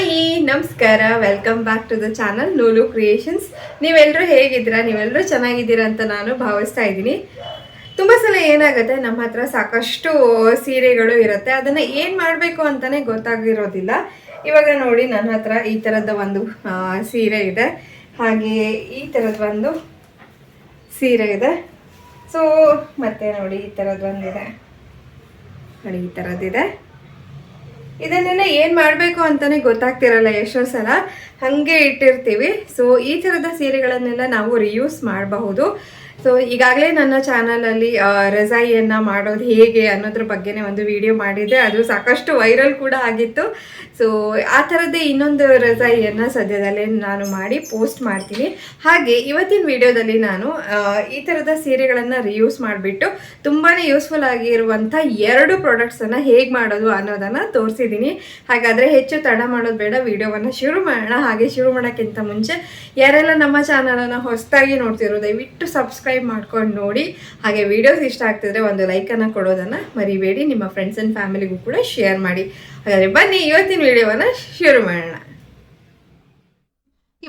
Hi, ನಮಸ್ಕಾರ. Welcome back to the channel Noolu creations ನೀವೆಲ್ಲರೂ ಹೇಗಿದ್ದೀರಾ? ನೀವೆಲ್ಲರೂ ಚೆನ್ನಾಗಿದ್ದೀರಾ ಅಂತ ನಾನು ಭಾವಿಸ್ತಾ ಇದ್ದೀನಿ. ತುಂಬ ಸಲ ಏನಾಗುತ್ತೆ? ನಮ್ಮ ಹತ್ರ ಸಾಕಷ್ಟು ಸೀರೆಗಳು ಇರುತ್ತೆ. ಅದನ್ನು ಏನು ಮಾಡಬೇಕು ಅಂತಲೇ ಗೊತ್ತಾಗಿರೋದಿಲ್ಲ. ಇವಾಗ ನೋಡಿ, ನನ್ನ ಹತ್ರ ಈ ಥರದ ಒಂದು ಸೀರೆ ಇದೆ. ಹಾಗೆ ಈ ಥರದ ಒಂದು ಸೀರೆ ಇದೆ. ಸೊ ಮತ್ತೆ ನೋಡಿ, ಈ ಥರದ್ದು ಒಂದಿದೆ. ನೋಡಿ, ಈ ಥರದ್ದಿದೆ ಇದನ್ನೆಲ್ಲ ಏನು ಮಾಡಬೇಕು ಅಂತಾನೆ ಗೊತ್ತಾಗ್ತಿರಲ್ಲ ಎಷ್ಟೋ ಸಲ ಹಾಗೆ ಇಟ್ಟಿರ್ತೀವಿ. ಸೊ ಈ ಥರದ ಸೀರೆಗಳನ್ನೆಲ್ಲ ನಾವು ರಿಯೂಸ್ ಮಾಡಬಹುದು. ಸೊ ಈಗಾಗಲೇ ನನ್ನ ಚಾನಲಲ್ಲಿ ರಜಾಯಿಯನ್ನು ಮಾಡೋದು ಹೇಗೆ ಅನ್ನೋದ್ರ ಬಗ್ಗೆನೇ ಒಂದು ವಿಡಿಯೋ ಮಾಡಿದ್ದೆ. ಅದು ಸಾಕಷ್ಟು ವೈರಲ್ ಕೂಡ ಆಗಿತ್ತು. ಸೊ ಆ ಥರದ್ದೇ ಇನ್ನೊಂದು ರಜಾಯಿಯನ್ನು ಸದ್ಯದಲ್ಲೇ ನಾನು ಮಾಡಿ ಪೋಸ್ಟ್ ಮಾಡ್ತೀನಿ. ಹಾಗೆ, ಇವತ್ತಿನ ವಿಡಿಯೋದಲ್ಲಿ ನಾನು ಈ ಥರದ ಸೀರೆಗಳನ್ನು ರಿಯೂಸ್ ಮಾಡಿಬಿಟ್ಟು ತುಂಬಾ ಯೂಸ್ಫುಲ್ ಆಗಿರುವಂಥ ಎರಡು ಪ್ರಾಡಕ್ಟ್ಸನ್ನು ಹೇಗೆ ಮಾಡೋದು ಅನ್ನೋದನ್ನು ತೋರಿಸಿದ್ದೀನಿ. ಹಾಗಾದರೆ ಹೆಚ್ಚು ತಡ ಮಾಡೋದು ಬೇಡ ವಿಡಿಯೋವನ್ನು ಶುರು ಮಾಡೋಣ. ಹಾಗೆ ಶುರು ಮಾಡೋಕ್ಕಿಂತ ಮುಂಚೆ, ಯಾರೆಲ್ಲ ನಮ್ಮ ಚಾನಲನ್ನು ಹೊಸದಾಗಿ ನೋಡ್ತಿರೋ, ದಯವಿಟ್ಟು ಸಬ್ಸ್ಕ್ರೈಬ್ ಮಾಡ್ಕೊಂಡು ನೋಡಿ. ಹಾಗೆ ವೀಡಿಯೋಸ್ ಇಷ್ಟ ಆಗ್ತಿದ್ರೆ ಒಂದು ಲೈಕನ್ನು ಕೊಡೋದನ್ನು ಮರಿಬೇಡಿ. ನಿಮ್ಮ ಫ್ರೆಂಡ್ಸ್ ಆ್ಯಂಡ್ ಫ್ಯಾಮಿಲಿಗೂ ಕೂಡ ಶೇರ್ ಮಾಡಿ. ಹಾಗಾದರೆ ಬನ್ನಿ, ಇವತ್ತಿನ ವೀಡಿಯೋವನ್ನು ಶುರು ಮಾಡೋಣ.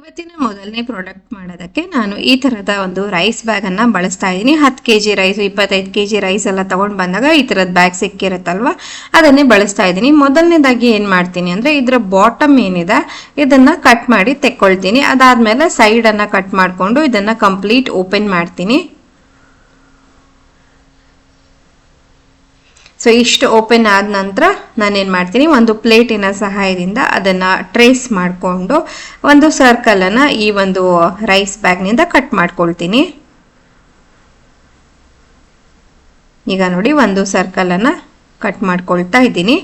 ಇವತ್ತಿನ ಮೊದಲನೇ ಪ್ರಾಡಕ್ಟ್ ಮಾಡೋದಕ್ಕೆ ನಾನು ಈ ಥರದ ಒಂದು ರೈಸ್ ಬ್ಯಾಗನ್ನು ಬಳಸ್ತಾ ಇದ್ದೀನಿ. ಹತ್ತು ಕೆ ಜಿ ರೈಸ್ ಇಪ್ಪತ್ತೈದು ಕೆ ಜಿ ರೈಸ್ ಎಲ್ಲ ತೊಗೊಂಡು ಬಂದಾಗ ಈ ಥರದ ಬ್ಯಾಗ್ ಸಿಕ್ಕಿರುತ್ತಲ್ವ? ಅದನ್ನೇ ಬಳಸ್ತಾ ಇದ್ದೀನಿ. ಮೊದಲನೇದಾಗಿ ಏನು ಮಾಡ್ತೀನಿ ಅಂದರೆ ಇದರ ಬಾಟಮ್ ಏನಿದೆ, ಇದನ್ನು ಕಟ್ ಮಾಡಿ ತೆಕ್ಕೊಳ್ತೀನಿ. ಅದಾದಮೇಲೆ ಸೈಡನ್ನು ಕಟ್ ಮಾಡಿಕೊಂಡು ಇದನ್ನು ಕಂಪ್ಲೀಟ್ ಓಪನ್ ಮಾಡ್ತೀನಿ. ಸೊ ಇಷ್ಟು ಓಪನ್ ಆದ ನಂತರ ನಾನೇನು ಮಾಡ್ತೀನಿ, ಒಂದು ಪ್ಲೇಟಿನ ಸಹಾಯದಿಂದ ಅದನ್ನು ಟ್ರೇಸ್ ಮಾಡಿಕೊಂಡು ಒಂದು ಸರ್ಕಲನ್ನು ಈ ಒಂದು ರೈಸ್ ಬ್ಯಾಗ್ನಿಂದ ಕಟ್ ಮಾಡ್ಕೊಳ್ತೀನಿ. ಈಗ ನೋಡಿ, ಒಂದು ಸರ್ಕಲನ್ನು ಕಟ್ ಮಾಡ್ಕೊಳ್ತಾ ಇದ್ದೀನಿ.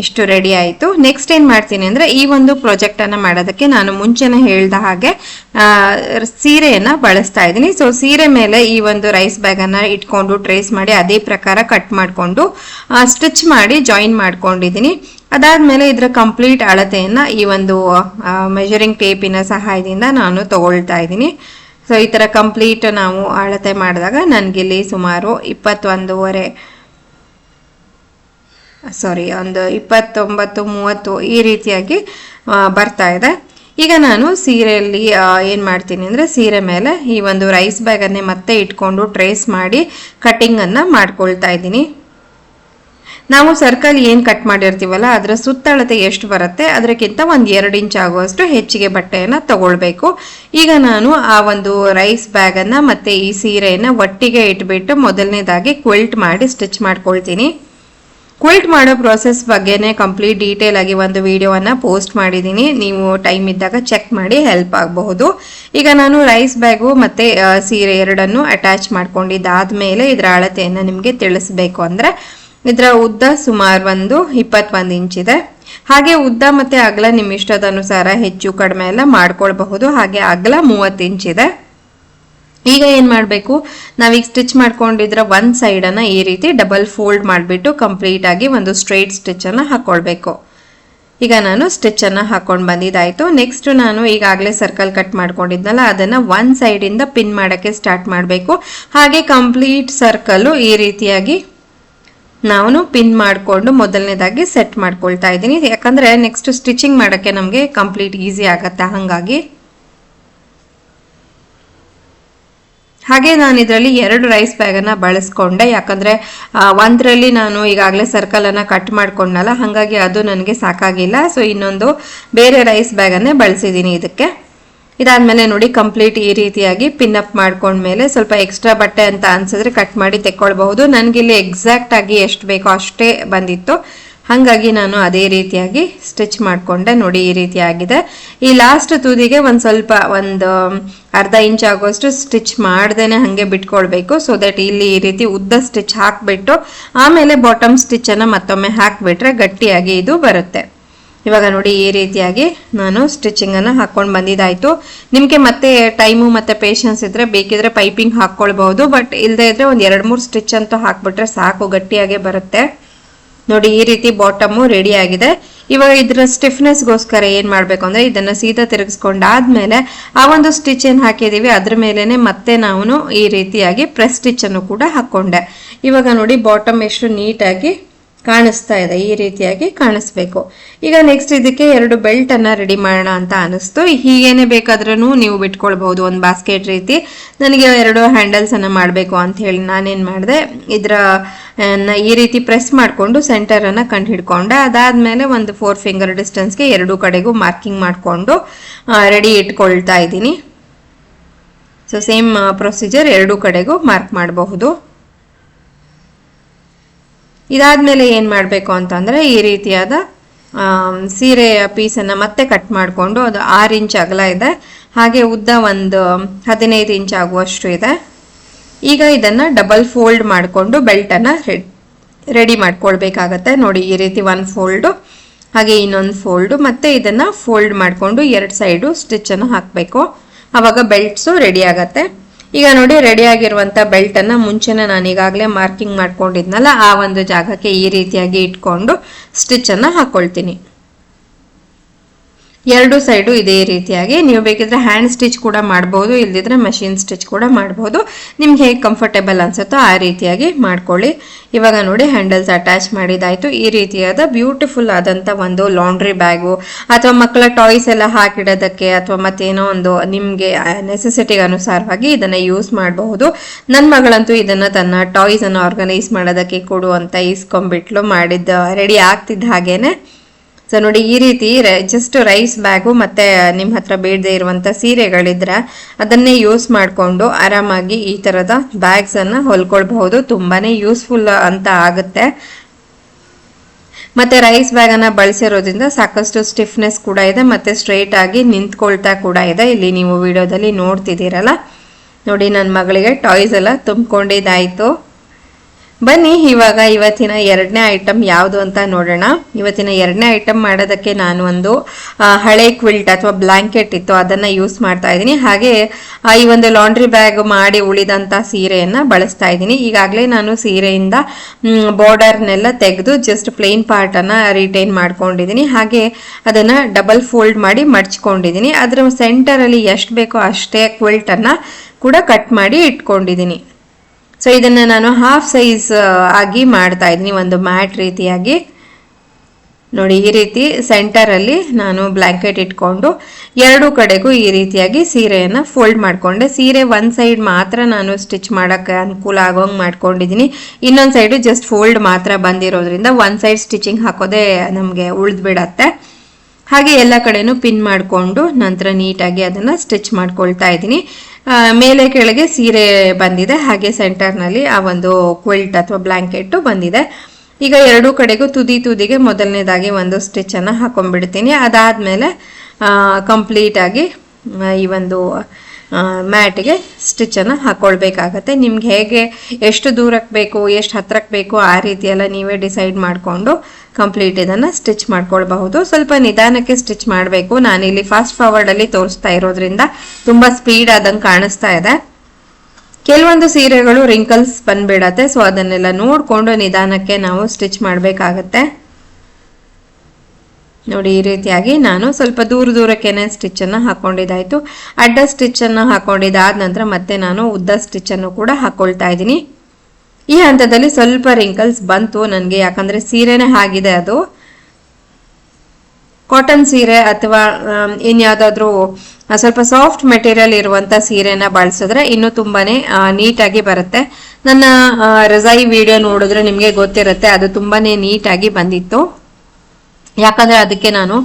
ಇಷ್ಟು ರೆಡಿ ಆಯಿತು. ನೆಕ್ಸ್ಟ್ ಏನು ಮಾಡ್ತೀನಿ ಅಂದರೆ ಈ ಒಂದು ಪ್ರಾಜೆಕ್ಟನ್ನು ಮಾಡೋದಕ್ಕೆ ನಾನು ಮುಂಚೆನೇ ಹೇಳ್ದ ಹಾಗೆ ಸೀರೆಯನ್ನು ಬಳಸ್ತಾ ಇದ್ದೀನಿ. ಸೊ ಸೀರೆ ಮೇಲೆ ಈ ಒಂದು ರೈಸ್ ಬ್ಯಾಗನ್ನು ಇಟ್ಕೊಂಡು ಟ್ರೇಸ್ ಮಾಡಿ ಅದೇ ಪ್ರಕಾರ ಕಟ್ ಮಾಡಿಕೊಂಡು ಸ್ಟಿಚ್ ಮಾಡಿ ಜಾಯಿನ್ ಮಾಡ್ಕೊಂಡಿದ್ದೀನಿ. ಅದಾದಮೇಲೆ ಇದರ ಕಂಪ್ಲೀಟ್ ಅಳತೆಯನ್ನು ಈ ಒಂದು ಮೆಜರಿಂಗ್ ಟೇಪಿನ ಸಹಾಯದಿಂದ ನಾನು ತಗೊಳ್ತಾ ಇದ್ದೀನಿ. ಸೊ ಈ ಥರ ಕಂಪ್ಲೀಟ್ ನಾವು ಅಳತೆ ಮಾಡಿದಾಗ ನನಗಿಲ್ಲಿ ಸುಮಾರು ಇಪ್ಪತ್ತೊಂದೂವರೆ ಸಾರಿ ಒಂದು ಇಪ್ಪತ್ತೊಂಬತ್ತು, ಮೂವತ್ತು ಈ ರೀತಿಯಾಗಿ ಬರ್ತಾ ಇದೆ. ಈಗ ನಾನು ಸೀರೆಯಲ್ಲಿ ಏನು ಮಾಡ್ತೀನಿ ಅಂದರೆ ಸೀರೆ ಮೇಲೆ ಈ ಒಂದು ರೈಸ್ ಬ್ಯಾಗನ್ನೇ ಮತ್ತೆ ಇಟ್ಕೊಂಡು ಟ್ರೇಸ್ ಮಾಡಿ ಕಟ್ಟಿಂಗನ್ನು ಮಾಡ್ಕೊಳ್ತಾ ಇದ್ದೀನಿ. ನಾವು ಸರ್ಕಲ್ ಏನು ಕಟ್ ಮಾಡಿರ್ತೀವಲ್ಲ, ಅದರ ಸುತ್ತಳತೆ ಎಷ್ಟು ಬರುತ್ತೆ ಅದಕ್ಕಿಂತ ಒಂದು ಎರಡು ಇಂಚ್ ಆಗುವಷ್ಟು ಹೆಚ್ಚಿಗೆ ಬಟ್ಟೆಯನ್ನು ತಗೊಳ್ಬೇಕು. ಈಗ ನಾನು ಆ ಒಂದು ರೈಸ್ ಬ್ಯಾಗನ್ನು ಮತ್ತು ಈ ಸೀರೆಯನ್ನು ಒಟ್ಟಿಗೆ ಇಟ್ಬಿಟ್ಟು ಮೊದಲನೇದಾಗಿ ಕ್ವಿಲ್ಟ್ ಮಾಡಿ ಸ್ಟಿಚ್ ಮಾಡ್ಕೊಳ್ತೀನಿ. ಕ್ವಿಲ್ಟ್ ಮಾಡೋ ಪ್ರೋಸೆಸ್ ಬಗ್ಗೆನೇ ಕಂಪ್ಲೀಟ್ ಡೀಟೇಲ್ ಆಗಿ ಒಂದು ವಿಡಿಯೋವನ್ನು ಪೋಸ್ಟ್ ಮಾಡಿದ್ದೀನಿ ನೀವು ಟೈಮ್ ಇದ್ದಾಗ ಚೆಕ್ ಮಾಡಿ ಹೆಲ್ಪ್ ಆಗಬಹುದು. ಈಗ ನಾನು ರೈಸ್ ಬ್ಯಾಗು ಮತ್ತು ಸೀರೆ ಎರಡನ್ನು ಅಟ್ಯಾಚ್ ಮಾಡ್ಕೊಂಡಿದ್ದಾದ್ಮೇಲೆ ಇದರ ಅಳತೆಯನ್ನು ನಿಮಗೆ ತಿಳಿಸ್ಬೇಕು ಅಂದರೆ, ಇದರ ಉದ್ದ ಸುಮಾರು ಒಂದು ಇಪ್ಪತ್ತೊಂದು ಇಂಚ್ ಇದೆ. ಹಾಗೆ ಉದ್ದ ಮತ್ತು ಅಗಲ ನಿಮ್ಮ ಇಷ್ಟದ ಅನುಸಾರ ಹೆಚ್ಚು ಕಡಿಮೆ ಎಲ್ಲ ಮಾಡ್ಕೊಳ್ಬಹುದು. ಹಾಗೆ ಅಗಲ ಮೂವತ್ತು ಇಂಚ್ ಇದೆ. ಈಗ ಏನು ಮಾಡಬೇಕು? ನಾವೀಗ ಸ್ಟಿಚ್ ಮಾಡ್ಕೊಂಡಿದ್ರ ಒಂದು ಸೈಡನ್ನು ಈ ರೀತಿ ಡಬಲ್ ಫೋಲ್ಡ್ ಮಾಡಿಬಿಟ್ಟು ಕಂಪ್ಲೀಟಾಗಿ ಒಂದು ಸ್ಟ್ರೈಟ್ ಸ್ಟಿಚ್ಚನ್ನು ಹಾಕ್ಕೊಳ್ಬೇಕು ಈಗ ನಾನು ಸ್ಟಿಚ್ಚನ್ನು ಹಾಕ್ಕೊಂಡು ಬಂದಿದ್ದಾಯಿತು ನೆಕ್ಸ್ಟ್ ನಾನು ಈಗಾಗಲೇ ಸರ್ಕಲ್ ಕಟ್ ಮಾಡ್ಕೊಂಡಿದ್ನಲ್ಲ, ಅದನ್ನು ಒಂದು ಸೈಡಿಂದ ಪಿನ್ ಮಾಡೋಕ್ಕೆ ಸ್ಟಾರ್ಟ್ ಮಾಡಬೇಕು. ಹಾಗೆ ಕಂಪ್ಲೀಟ್ ಸರ್ಕಲ್ಲು ಈ ರೀತಿಯಾಗಿ ನಾನು ಪಿನ್ ಮಾಡಿಕೊಂಡು ಮೊದಲನೇದಾಗಿ ಸೆಟ್ ಮಾಡ್ಕೊಳ್ತಾ ಇದ್ದೀನಿ. ಯಾಕಂದರೆ ನೆಕ್ಸ್ಟ್ ಸ್ಟಿಚಿಂಗ್ ಮಾಡೋಕ್ಕೆ ನಮಗೆ ಕಂಪ್ಲೀಟ್ ಈಸಿ ಆಗುತ್ತೆ? ಹಾಗಾಗಿ ಹಾಗೆ ನಾನು ಇದರಲ್ಲಿ ಎರಡು ರೈಸ್ ಬ್ಯಾಗನ್ನು ಬಳಸ್ಕೊಂಡೆ. ಯಾಕಂದರೆ ಒಂದರಲ್ಲಿ ನಾನು ಈಗಾಗಲೇ ಸರ್ಕಲನ್ನು ಕಟ್ ಮಾಡ್ಕೊಂಡಲ್ಲ ಹಾಗಾಗಿ ಅದು ನನಗೆ ಸಾಕಾಗಿಲ್ಲ. ಸೊ ಇನ್ನೊಂದು ಬೇರೆ ರೈಸ್ ಬ್ಯಾಗನ್ನೇ ಬಳಸಿದ್ದೀನಿ ಇದಕ್ಕೆ. ಇದಾದಮೇಲೆ ನೋಡಿ ಕಂಪ್ಲೀಟ್ ಈ ರೀತಿಯಾಗಿ ಪಿನ್ ಅಪ್ ಮಾಡ್ಕೊಂಡ್ಮೇಲೆ ಸ್ವಲ್ಪ ಎಕ್ಸ್ಟ್ರಾ ಬಟ್ಟೆ ಅಂತ ಅನ್ಸಿದ್ರೆ ಕಟ್ ಮಾಡಿ ತೆಕ್ಕೊಳ್ಬಹುದು. ನನಗಿಲ್ಲಿ ಎಕ್ಸಾಕ್ಟಾಗಿ ಎಷ್ಟು ಬೇಕೋ ಅಷ್ಟೇ ಬಂದಿತ್ತು. ಹಾಗಾಗಿ ನಾನು ಅದೇ ರೀತಿಯಾಗಿ ಸ್ಟಿಚ್ ಮಾಡಿಕೊಂಡೆ. ನೋಡಿ, ಈ ರೀತಿ ಆಗಿದೆ. ಈ ಲಾಸ್ಟ್ ತುದಿಗೆ ಒಂದು ಸ್ವಲ್ಪ ಒಂದು ಅರ್ಧ ಇಂಚ್ ಆಗೋಷ್ಟು ಸ್ಟಿಚ್ ಮಾಡ್ದೇನೆ ಹಾಗೆ ಬಿಟ್ಕೊಳ್ಬೇಕು. ಸೊ ದಟ್ ಇಲ್ಲಿ ಈ ರೀತಿ ಉದ್ದ ಸ್ಟಿಚ್ ಹಾಕ್ಬಿಟ್ಟು, ಆಮೇಲೆ ಬಾಟಮ್ ಸ್ಟಿಚ್ಚನ್ನು ಮತ್ತೊಮ್ಮೆ ಹಾಕಿಬಿಟ್ರೆ ಗಟ್ಟಿಯಾಗಿ ಇದು ಬರುತ್ತೆ. ಇವಾಗ ನೋಡಿ, ಈ ರೀತಿಯಾಗಿ ನಾನು ಸ್ಟಿಚಿಂಗನ್ನು ಹಾಕ್ಕೊಂಡು ಬಂದಿದ್ದಾಯಿತು. ನಿಮಗೆ ಮತ್ತೆ ಟೈಮು ಮತ್ತು ಪೇಷನ್ಸ್ ಇದ್ದರೆ ಬೇಕಿದ್ರೆ ಪೈಪಿಂಗ್ ಹಾಕ್ಕೊಳ್ಬಹುದು. ಬಟ್ ಇಲ್ಲದೇ ಇದ್ದರೆ ಒಂದು ಎರಡು ಮೂರು ಸ್ಟಿಚ್ ಅಂತೂ ಹಾಕ್ಬಿಟ್ರೆ ಸಾಕು, ಗಟ್ಟಿಯಾಗೇ ಬರುತ್ತೆ. ನೋಡಿ, ಈ ರೀತಿ ಬಾಟಮ್ ರೆಡಿ ಆಗಿದೆ. ಇವಾಗ ಇದರ ಸ್ಟಿಫ್ನೆಸ್ಗೋಸ್ಕರ ಏನು ಮಾಡಬೇಕು ಅಂದ್ರೆ ಇದನ್ನ ಸೀದಾ ತಿರುಗಿಸ್ಕೊಂಡಾದ್ಮೇಲೆ ಆ ಒಂದು ಸ್ಟಿಚ್ ಏನ್ ಹಾಕಿದೀವಿ, ಅದ್ರ ಮೇಲೆನೆ ಮತ್ತೆ ನಾವು ಈ ರೀತಿಯಾಗಿ ಪ್ರೆಸ್ ಸ್ಟಿಚ್ಚನ್ನು ಕೂಡ ಹಾಕೊಂಡೆ. ಇವಾಗ ನೋಡಿ ಬಾಟಮ್ ಎಷ್ಟು ನೀಟಾಗಿ ಕಾಣಿಸ್ತಾ ಇದೆ, ಈ ರೀತಿಯಾಗಿ ಕಾಣಿಸ್ಬೇಕು. ಈಗ ನೆಕ್ಸ್ಟ್ ಇದಕ್ಕೆ ಎರಡು ಬೆಲ್ಟ್ ಅನ್ನ ರೆಡಿ ಮಾಡೋಣ ಅಂತ ಅನಿಸ್ತು. ಹೀಗೇನೆ ಬೇಕಾದ್ರೂ ನೀವು ಬಿಟ್ಕೊಳ್ಬಹುದು ಒಂದು ಬಾಸ್ಕೆಟ್ ರೀತಿ. ನನಗೆ ಎರಡು ಹ್ಯಾಂಡಲ್ಸ್ ಅನ್ನ ಮಾಡಬೇಕು ಅಂತ ಹೇಳಿ ನಾನೇನ್ ಮಾಡಿದೆ, ಇದರ ಈ ರೀತಿ ಪ್ರೆಸ್ ಮಾಡಿಕೊಂಡು ಸೆಂಟರ್ ಅನ್ನ ಕಂಡು ಹಿಡ್ಕೊಂಡೆ ಅದಾದ್ಮೇಲೆ ಒಂದು ಫೋರ್ ಫಿಂಗರ್ ಡಿಸ್ಟೆನ್ಸ್ಗೆ ಎರಡು ಕಡೆಗೂ ಮಾರ್ಕಿಂಗ್ ಮಾಡಿಕೊಂಡು ರೆಡಿ ಇಟ್ಕೊಳ್ತಾ ಇದ್ದೀನಿ. ಸೊ ಸೇಮ್ ಪ್ರೊಸೀಜರ್ ಎರಡು ಕಡೆಗೂ ಮಾರ್ಕ್ ಮಾಡಬಹುದು. ಇದಾದ್ಮೇಲೆ ಏನು ಮಾಡಬೇಕು ಅಂತಂದರೆ ಈ ರೀತಿಯಾದ ಸೀರೆಯ ಪೀಸನ್ನು ಮತ್ತೆ ಕಟ್ ಮಾಡಿಕೊಂಡು ಅದು ಆರು ಇಂಚ್ ಅಗಲ ಇದೆ. ಹಾಗೆ ಉದ್ದ ಒಂದು ಹದಿನೈದು ಇಂಚ್ ಆಗುವಷ್ಟು ಇದೆ. ಈಗ ಇದನ್ನು ಡಬಲ್ ಫೋಲ್ಡ್ ಮಾಡಿಕೊಂಡು ಬೆಲ್ಟನ್ನು ರೆಡಿ ಮಾಡ್ಕೊಳ್ಬೇಕಾಗತ್ತೆ. ನೋಡಿ, ಈ ರೀತಿ ಒಂದು ಫೋಲ್ಡು ಹಾಗೆ ಇನ್ನೊಂದು ಫೋಲ್ಡು ಮತ್ತೆ ಇದನ್ನು ಫೋಲ್ಡ್ ಮಾಡಿಕೊಂಡು ಎರಡು ಸೈಡು ಸ್ಟಿಚ್ಚನ್ನು ಹಾಕಬೇಕು. ಆವಾಗ ಬೆಲ್ಟ್ಸು ರೆಡಿ ಆಗತ್ತೆ. ಈಗ ನೋಡಿ ರೆಡಿ ಆಗಿರುವಂತ ಬೆಲ್ಟ್ ಅನ್ನ ಮುಂಚೆನೆ ನಾನು ಈಗಾಗಲೇ ಮಾರ್ಕಿಂಗ್ ಮಾಡ್ಕೊಂಡಿದ್ನಲ್ಲ, ಆ ಒಂದು ಜಾಗಕ್ಕೆ ಈ ರೀತಿಯಾಗಿ ಇಟ್ಕೊಂಡು ಸ್ಟಿಚ್ ಅನ್ನ ಹಾಕ್ಕೊಳ್ತೀನಿ ಎರಡು ಸೈಡು ಇದೇ ರೀತಿಯಾಗಿ. ನೀವು ಬೇಕಿದ್ರೆ ಹ್ಯಾಂಡ್ ಸ್ಟಿಚ್ ಕೂಡ ಮಾಡ್ಬೋದು, ಇಲ್ದಿದ್ರೆ ಮಷಿನ್ ಸ್ಟಿಚ್ ಕೂಡ ಮಾಡ್ಬೋದು. ನಿಮ್ಗೆ ಹೇಗೆ ಕಂಫರ್ಟೇಬಲ್ ಅನ್ಸುತ್ತೋ ಆ ರೀತಿಯಾಗಿ ಮಾಡ್ಕೊಳ್ಳಿ. ಇವಾಗ ನೋಡಿ ಹ್ಯಾಂಡಲ್ಸ್ ಅಟ್ಯಾಚ್ ಮಾಡಿದಾಯ್ತು. ಈ ರೀತಿಯಾದ ಬ್ಯೂಟಿಫುಲ್ ಆದಂಥ ಒಂದು ಲಾಂಡ್ರಿ ಬ್ಯಾಗು ಅಥವಾ ಮಕ್ಕಳ ಟಾಯ್ಸ್ ಎಲ್ಲ ಹಾಕಿಡೋದಕ್ಕೆ, ಅಥವಾ ಮತ್ತೇನೋ ಒಂದು ನಿಮಗೆ ನೆಸೆಸಿಟಿಗೆ ಅನುಸಾರವಾಗಿ ಇದನ್ನು ಯೂಸ್ ಮಾಡಬಹುದು. ನನ್ನ ಮಗಳಂತೂ ಇದನ್ನು ತನ್ನ ಟಾಯ್ಸ್ ಅನ್ನು ಆರ್ಗನೈಸ್ ಮಾಡೋದಕ್ಕೆ ಕೊಡು ಅಂತ ಇಸ್ಕೊಂಡ್ಬಿಟ್ಲು ಮಾಡಿದ್ದ ರೆಡಿ ಆಗ್ತಿದ್ದ ಹಾಗೇನೆ. ಸೊ ನೋಡಿ, ಈ ರೀತಿ ಜಸ್ಟ್ ರೈಸ್ ಬ್ಯಾಗು ಮತ್ತೆ ನಿಮ್ಮ ಹತ್ರ ಬೇಡದೆ ಇರುವಂತ ಸೀರೆಗಳಿದ್ರೆ ಅದನ್ನೇ ಯೂಸ್ ಮಾಡಿಕೊಂಡು ಆರಾಮಾಗಿ ಈ ತರದ ಬ್ಯಾಗ್ಸ್ ಅನ್ನ ಹೊಲ್ಕೊಳ್ಬಹುದು. ತುಂಬಾನೇ ಯೂಸ್ಫುಲ್ ಅಂತ ಆಗುತ್ತೆ. ಮತ್ತೆ ರೈಸ್ ಬ್ಯಾಗ್ ಅನ್ನ ಬಳಸಿರೋದ್ರಿಂದ ಸಾಕಷ್ಟು ಸ್ಟಿಫ್ನೆಸ್ ಕೂಡ ಇದೆ, ಮತ್ತೆ ಸ್ಟ್ರೈಟ್ ಆಗಿ ನಿಂತ್ಕೊಳ್ತಾ ಕೂಡ ಇದೆ. ಇಲ್ಲಿ ನೀವು ವಿಡಿಯೋದಲ್ಲಿ ನೋಡ್ತಿದ್ದೀರಲ್ಲ. ನೋಡಿ ನನ್ನ ಮಗಳಿಗೆ ಟಾಯ್ಸ್ ಎಲ್ಲ ತುಂಬಿಕೊಂಡಿದ್ದಾಯ್ತು. ಬನ್ನಿ, ಇವಾಗ ಇವತ್ತಿನ ಎರಡನೇ ಐಟಮ್ ಯಾವುದು ಅಂತ ನೋಡೋಣ. ಇವತ್ತಿನ ಎರಡನೇ ಐಟಮ್ ಮಾಡೋದಕ್ಕೆ ನಾನು ಒಂದು ಹಳೆ ಕ್ವಿಲ್ಟ್ ಅಥವಾ ಬ್ಲಾಂಕೆಟ್ ಇತ್ತು, ಅದನ್ನು ಯೂಸ್ ಮಾಡ್ತಾ ಇದ್ದೀನಿ. ಹಾಗೆ ಈ ಒಂದು ಲಾಂಡ್ರಿ ಬ್ಯಾಗ್ ಮಾಡಿ ಉಳಿದಂಥ ಸೀರೆಯನ್ನು ಬಳಸ್ತಾ ಇದ್ದೀನಿ. ಈಗಾಗಲೇ ನಾನು ಸೀರೆಯಿಂದ ಬಾರ್ಡರ್ನೆಲ್ಲ ತೆಗೆದು ಜಸ್ಟ್ ಪ್ಲೇನ್ ಪಾರ್ಟನ್ನು ರಿಟೈನ್ ಮಾಡ್ಕೊಂಡಿದ್ದೀನಿ. ಹಾಗೆ ಅದನ್ನು ಡಬಲ್ ಫೋಲ್ಡ್ ಮಾಡಿ ಮಡ್ಚ್ಕೊಂಡಿದ್ದೀನಿ. ಅದರ ಸೆಂಟರಲ್ಲಿ ಎಷ್ಟು ಬೇಕೋ ಅಷ್ಟೇ ಕ್ವಿಲ್ಟನ್ನು ಕೂಡ ಕಟ್ ಮಾಡಿ ಇಟ್ಕೊಂಡಿದ್ದೀನಿ. ಸೊ ಇದನ್ನ ನಾನು ಹಾಫ್ ಸೈಜ್ ಆಗಿ ಮಾಡ್ತಾ ಇದ್ದೀನಿ ಒಂದು ಮ್ಯಾಟ್ ರೀತಿಯಾಗಿ. ನೋಡಿ, ಈ ರೀತಿ ಸೆಂಟರ್ ಅಲ್ಲಿ ನಾನು ಬ್ಲ್ಯಾಂಕೆಟ್ ಇಟ್ಕೊಂಡು ಎರಡು ಕಡೆಗೂ ಈ ರೀತಿಯಾಗಿ ಸೀರೆಯನ್ನ ಫೋಲ್ಡ್ ಮಾಡ್ಕೊಂಡೆ. ಸೀರೆ ಒಂದು ಸೈಡ್ ಮಾತ್ರ ನಾನು ಸ್ಟಿಚ್ ಮಾಡೋಕ್ಕೆ ಅನುಕೂಲ ಆಗೋಂಗ್ ಮಾಡ್ಕೊಂಡಿದ್ದೀನಿ. ಇನ್ನೊಂದು ಸೈಡು ಜಸ್ಟ್ ಫೋಲ್ಡ್ ಮಾತ್ರ ಬಂದಿರೋದ್ರಿಂದ ಒಂದು ಸೈಡ್ ಸ್ಟಿಚಿಂಗ್ ಹಾಕೋದೇ ನಮಗೆ ಉಳಿದ್ಬಿಡತ್ತೆ. ಹಾಗೆ ಎಲ್ಲ ಕಡೆನೂ ಪಿನ್ ಮಾಡಿಕೊಂಡು ನಂತರ ನೀಟಾಗಿ ಅದನ್ನು ಸ್ಟಿಚ್ ಮಾಡ್ಕೊಳ್ತಾ ಇದ್ದೀನಿ. ಮೇಲೆ ಕೆಳಗೆ ಸೀರೆ ಬಂದಿದೆ, ಹಾಗೆ ಸೆಂಟರ್ನಲ್ಲಿ ಆ ಒಂದು ಕ್ವಿಲ್ಟ್ ಅಥವಾ ಬ್ಲಾಂಕೆಟ್ ಬಂದಿದೆ. ಈಗ ಎರಡೂ ಕಡೆಗೂ ತುದಿ ತುದಿಗೆ ಮೊದಲನೇದಾಗಿ ಒಂದು ಸ್ಟಿಚ್ ಅನ್ನ ಹಾಕೊಂಡ್ಬಿಡ್ತೀನಿ. ಅದಾದ್ಮೇಲೆ ಕಂಪ್ಲೀಟ್ ಆಗಿ ಈ ಒಂದು ಮ್ಯಾಟ್ಗೆ ಸ್ಟಿಚ್ಚನ್ನು ಹಾಕ್ಕೊಳ್ಬೇಕಾಗತ್ತೆ ನಿಮ್ಗೆ ಹೇಗೆ, ಎಷ್ಟು ದೂರಕ್ಕೆ ಬೇಕು, ಎಷ್ಟು ಹತ್ತಿರಕ್ಕೆ ಬೇಕು, ಆ ರೀತಿ ಎಲ್ಲ ನೀವೇ ಡಿಸೈಡ್ ಮಾಡಿಕೊಂಡು ಕಂಪ್ಲೀಟ್ ಇದನ್ನು ಸ್ಟಿಚ್ ಮಾಡ್ಕೊಳ್ಬಹುದು. ಸ್ವಲ್ಪ ನಿಧಾನಕ್ಕೆ ಸ್ಟಿಚ್ ಮಾಡಬೇಕು. ನಾನಿಲ್ಲಿ ಫಾಸ್ಟ್ ಫಾರ್ವರ್ಡಲ್ಲಿ ತೋರಿಸ್ತಾ ಇರೋದ್ರಿಂದ ತುಂಬ ಸ್ಪೀಡ್ ಆದಂಗೆ ಕಾಣಿಸ್ತಾ ಇದೆ. ಕೆಲವೊಂದು ಸೀರೆಗಳು ರಿಂಕಲ್ಸ್ ಬಂದ್ಬಿಡತ್ತೆ. ಸೊ ಅದನ್ನೆಲ್ಲ ನೋಡಿಕೊಂಡು ನಿಧಾನಕ್ಕೆ ನಾವು ಸ್ಟಿಚ್ ಮಾಡಬೇಕಾಗತ್ತೆ. ನೋಡಿ, ಈ ರೀತಿಯಾಗಿ ನಾನು ಸ್ವಲ್ಪ ದೂರ ದೂರಕ್ಕೇನೆ ಸ್ಟಿಚ್ ಅನ್ನ ಹಾಕೊಂಡಿದ್ದಾಯ್ತು. ಅಡ್ಡ ಸ್ಟಿಚ್ ಅನ್ನ ಹಾಕೊಂಡಿದ್ದಾದ ನಂತರ ಮತ್ತೆ ನಾನು ಉದ್ದ ಸ್ಟಿಚ್ ಅನ್ನು ಕೂಡ ಹಾಕೊಳ್ತಾ ಇದ್ದೀನಿ. ಈ ಹಂತದಲ್ಲಿ ಸ್ವಲ್ಪ ರಿಂಕಲ್ಸ್ ಬಂತು ನನಗೆ, ಯಾಕಂದ್ರೆ ಸೀರೆನೇ ಆಗಿದೆ ಅದು. ಕಾಟನ್ ಸೀರೆ ಅಥವಾ ಇನ್ಯಾವುದಾದ್ರೂ ಸ್ವಲ್ಪ ಸಾಫ್ಟ್ ಮೆಟೀರಿಯಲ್ ಇರುವಂತ ಸೀರೆನ ಬಳಸಿದ್ರೆ ಇನ್ನೂ ತುಂಬಾನೇ ನೀಟಾಗಿ ಬರುತ್ತೆ. ನನ್ನ ರಜಾಯಿ ವಿಡಿಯೋ ನೋಡಿದ್ರೆ ನಿಮಗೆ ಗೊತ್ತಿರುತ್ತೆ, ಅದು ತುಂಬಾನೇ ನೀಟಾಗಿ ಬಂದಿತ್ತು. ಯಾಕಂದ್ರೆ ಅದಕ್ಕೆ ನಾನು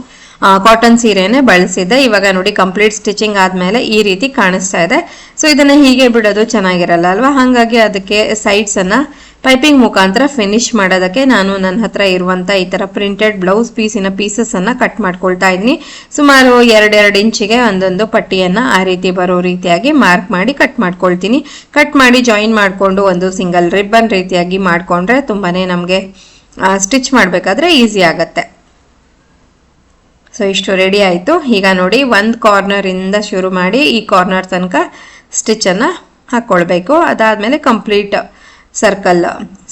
ಕಾಟನ್ ಸೀರೆನೆ ಬಳಸಿದ್ದೆ. ಇವಾಗ ನೋಡಿ ಕಂಪ್ಲೀಟ್ ಸ್ಟಿಚಿಂಗ್ ಆದ್ಮೇಲೆ ಈ ರೀತಿ ಕಾಣಿಸ್ತಾ ಇದೆ. ಸೊ ಇದನ್ನ ಹೀಗೆ ಬಿಡೋದು ಚೆನ್ನಾಗಿರಲ್ಲ ಅಲ್ವಾ? ಹಾಗಾಗಿ ಅದಕ್ಕೆ ಸೈಡ್ಸ್ ಅನ್ನ ಪೈಪಿಂಗ್ ಮುಖಾಂತರ ಫಿನಿಶ್ ಮಾಡೋದಕ್ಕೆ ನಾನು ನನ್ನ ಹತ್ರ ಇರುವಂತ ಈ ತರ ಪ್ರಿಂಟೆಡ್ ಬ್ಲೌಸ್ ಪೀಸಿನ ಪೀಸಸ್ ಅನ್ನ ಕಟ್ ಮಾಡ್ಕೊಳ್ತಾ ಇದ್ದೀನಿ. ಸುಮಾರು ಎರಡೆರಡು ಇಂಚಿಗೆ ಒಂದೊಂದು ಪಟ್ಟಿಯನ್ನ ಆ ರೀತಿ ಬರೋ ರೀತಿಯಾಗಿ ಮಾರ್ಕ್ ಮಾಡಿ ಕಟ್ ಮಾಡ್ಕೊಳ್ತೀನಿ. ಕಟ್ ಮಾಡಿ ಜಾಯಿನ್ ಮಾಡಿಕೊಂಡು ಒಂದು ಸಿಂಗಲ್ ರಿಬ್ಬನ್ ರೀತಿಯಾಗಿ ಮಾಡಿಕೊಂಡ್ರೆ ತುಂಬಾನೇ ನಮಗೆ ಸ್ಟಿಚ್ ಮಾಡಬೇಕಾದ್ರೆ ಈಸಿ ಆಗತ್ತೆ. ಸೊ ಇಷ್ಟು ರೆಡಿ ಆಯಿತು. ಈಗ ನೋಡಿ, ಒಂದು ಕಾರ್ನರಿಂದ ಶುರು ಮಾಡಿ ಈ ಕಾರ್ನರ್ ತನಕ ಸ್ಟಿಚ್ಚನ್ನು ಹಾಕ್ಕೊಳ್ಬೇಕು ಅದಾದಮೇಲೆ ಕಂಪ್ಲೀಟ್ ಸರ್ಕಲ್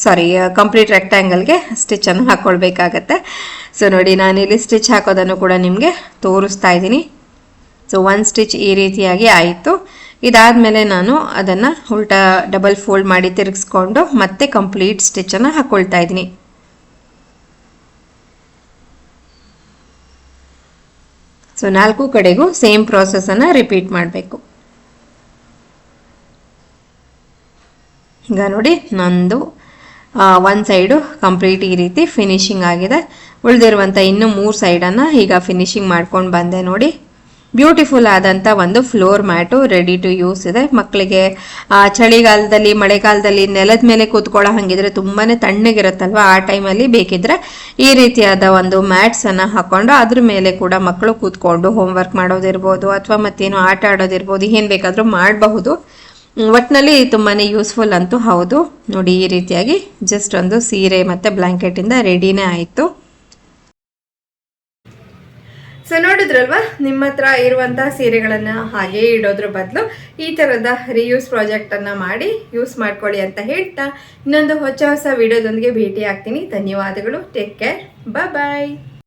ಸಾರಿ ಕಂಪ್ಲೀಟ್ ರೆಕ್ಟ್ಯಾಂಗಲ್ಗೆ ಸ್ಟಿಚ್ಚನ್ನು ಹಾಕ್ಕೊಳ್ಬೇಕಾಗತ್ತೆ ಸೊ ನೋಡಿ ನಾನಿಲ್ಲಿ ಸ್ಟಿಚ್ ಹಾಕೋದನ್ನು ಕೂಡ ನಿಮಗೆ ತೋರಿಸ್ತಾ ಇದ್ದೀನಿ. ಸೊ ಒನ್ ಸ್ಟಿಚ್ ಈ ರೀತಿಯಾಗಿ ಆಯಿತು. ಇದಾದಮೇಲೆ ನಾನು ಅದನ್ನು ಉಲ್ಟಾ ಡಬಲ್ ಫೋಲ್ಡ್ ಮಾಡಿ ತಿರುಗಿಸ್ಕೊಂಡು ಮತ್ತೆ ಕಂಪ್ಲೀಟ್ ಸ್ಟಿಚ್ಚನ್ನು ಹಾಕ್ಕೊಳ್ತಾ ಇದ್ದೀನಿ. ಸೊ ನಾಲ್ಕು ಕಡೆಗೂ ಸೇಮ್ ಪ್ರಾಸೆಸನ್ನು ರಿಪೀಟ್ ಮಾಡಬೇಕು. ಈಗ ನೋಡಿ, ನಂದು ಒಂದು ಸೈಡು ಕಂಪ್ಲೀಟ್ ಈ ರೀತಿ ಫಿನಿಶಿಂಗ್ ಆಗಿದೆ. ಉಳಿದಿರುವಂಥ ಇನ್ನು ಮೂರು ಸೈಡನ್ನು ಈಗ ಫಿನಿಶಿಂಗ್ ಮಾಡ್ಕೊಂಡು ಬಂದೆ ನೋಡಿ. ಬ್ಯೂಟಿಫುಲ್ ಆದಂಥ ಒಂದು floor mat ready to use ಇದೆ. ಮಕ್ಕಳಿಗೆ ಚಳಿಗಾಲದಲ್ಲಿ, ಮಳೆಗಾಲದಲ್ಲಿ ನೆಲದ ಮೇಲೆ ಕೂತ್ಕೊಳ್ಳೋ ಹಾಗಿದ್ರೆ ತುಂಬಾ ತಣ್ಣಗಿರುತ್ತಲ್ವ? ಆ ಟೈಮಲ್ಲಿ ಬೇಕಿದ್ರೆ ಈ ರೀತಿಯಾದ ಒಂದು ಮ್ಯಾಟ್ಸನ್ನು ಹಾಕೊಂಡು ಅದ್ರ ಮೇಲೆ ಕೂಡ ಮಕ್ಕಳು ಕೂತ್ಕೊಂಡು ಹೋಮ್ವರ್ಕ್ ಮಾಡೋದಿರ್ಬೋದು ಅಥವಾ ಮತ್ತೇನು ಆಟ ಆಡೋದಿರ್ಬೋದು, ಏನು ಬೇಕಾದರೂ ಮಾಡಬಹುದು. ಒಟ್ಟಿನಲ್ಲಿ ತುಂಬಾ ಯೂಸ್ಫುಲ್ ಅಂತೂ ಹೌದು. ನೋಡಿ, ಈ ರೀತಿಯಾಗಿ ಜಸ್ಟ್ ಒಂದು ಸೀರೆ ಮತ್ತು ಬ್ಲ್ಯಾಂಕೆಟಿಂದ ರೆಡಿನೇ ಆಯಿತು. ಸೊ ನೋಡಿದ್ರಲ್ವಾ? ನಿಮ್ಮ ಹತ್ರ ಇರುವಂಥ ಸೀರೆಗಳನ್ನು ಹಾಗೇ ಇಡೋದ್ರ ಬದಲು ಈ ಥರದ ರಿಯೂಸ್ ಪ್ರಾಜೆಕ್ಟನ್ನು ಮಾಡಿ ಯೂಸ್ ಮಾಡ್ಕೊಳ್ಳಿ ಅಂತ ಹೇಳ್ತಾ ಇನ್ನೊಂದು ಹೊಸ ಹೊಸ ವಿಡಿಯೋದೊಂದಿಗೆ ಭೇಟಿ ಆಗ್ತೀನಿ ಧನ್ಯವಾದಗಳು. Take care bye